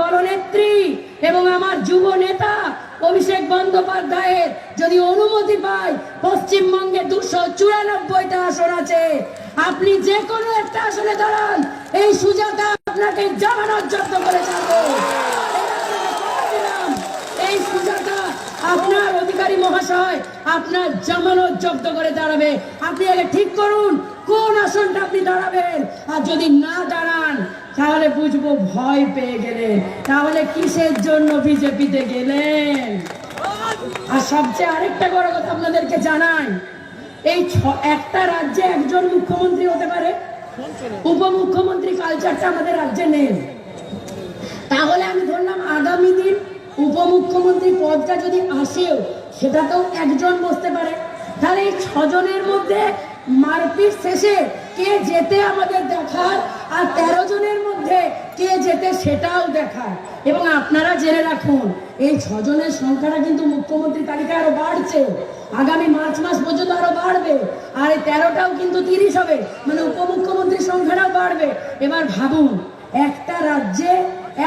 দলনেত্রী এবং আমার যুব নেতা অভিষেক বন্দ্যোপাধ্যায়ের যদি অনুমতি পায় পশ্চিমবঙ্গে দুশো চুরানব্বইটা আসন আছে। আপনি যে কোনো একটা আসনে দাঁড়ান, এই সুজাতা আপনাকে জামানত জব্দ করে যাব এই সুজাতা আপনার অধিকারী মহাশয় আপনার জামানত জব্দ করে দাঁড়াবে। আপনি আগে ঠিক করুন আপনি দাঁড়াবেন। আর যদি না দাঁড়ান, তাহলে বুঝব ভয় পেয়ে গেলেন। তাহলে কিসের জন্য বিজেপিতে গেলেন? আর সবচেয়ে আরেকটা বড় কথা আপনাদেরকে জানাই, এই একটা রাজ্যে একজন মুখ্যমন্ত্রী হতে পারে। উপমুখ্যমন্ত্রী কালচারটা আমাদের রাজ্যে নেই। তাহলে আমি ধরলাম আগামী দিন উপমুখ্যমন্ত্রী পদটা যদি আসেও, সেটাতেও একজন বসতে পারে। তাহলে এই ছজনের মধ্যে মারপিট শেষে কে যেতে আমাদের দেখায় আর তেরো জনের মধ্যে কে যেতে সেটাও দেখায়। এবং আপনারা জেনে রাখুন, এই ছজনের সংখ্যাটা কিন্তু মুখ্যমন্ত্রী তালিকায় আরও বাড়ছে। আগামী মার্চ মাস পর্যন্ত আরও বাড়বে। আর এই তেরোটাও কিন্তু তিরিশ হবে। মানে উপমুখ্যমন্ত্রীর সংখ্যাটাও বাড়বে। এবার ভাবুন, একটা রাজ্যে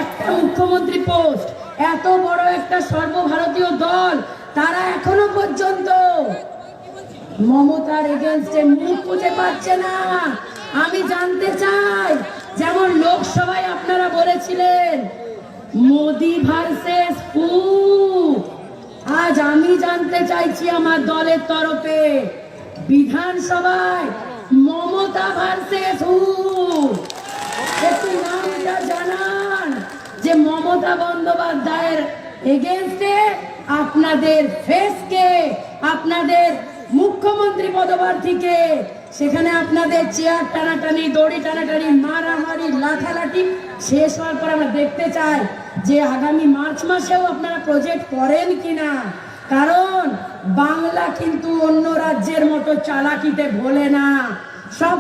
একটা মুখ্যমন্ত্রী পোস্ট, এত বড় একটা সর্বভারতীয় দল, তারা এখনও পর্যন্ত মমতার এগেনস্টে মুখ খুঁজে পাচ্ছে না। আমি জানতে চাই, যেমন লোকসভায় আপনারা বলেছিলেন, মোদি ভার্সেস হু আজ আমি জানতে চাইছি আমার দলের তরফে, বিধানসভায় মমতা ভার্সেস হু একটু নামটা জানান যে মমতা বন্দ্যোপাধ্যায়ের এগেনস্টে আপনাদের ফেসকে আপনাদের মুখ্যমন্ত্রী পদপ্রার্থীকে সেখানে আপনাদের চেয়ার টানাটানি, দড়ি টানাটানি, মারামারি লাঠালাঠি শেষ হওয়ার পর আমরা দেখতে চাই যে আগামী মার্চ মাসেও আপনারা প্রজেক্ট করেন কিনা। কারণ বাংলা কিন্তু অন্য রাজ্যের মতো চালাকিতে ভোলে না। সব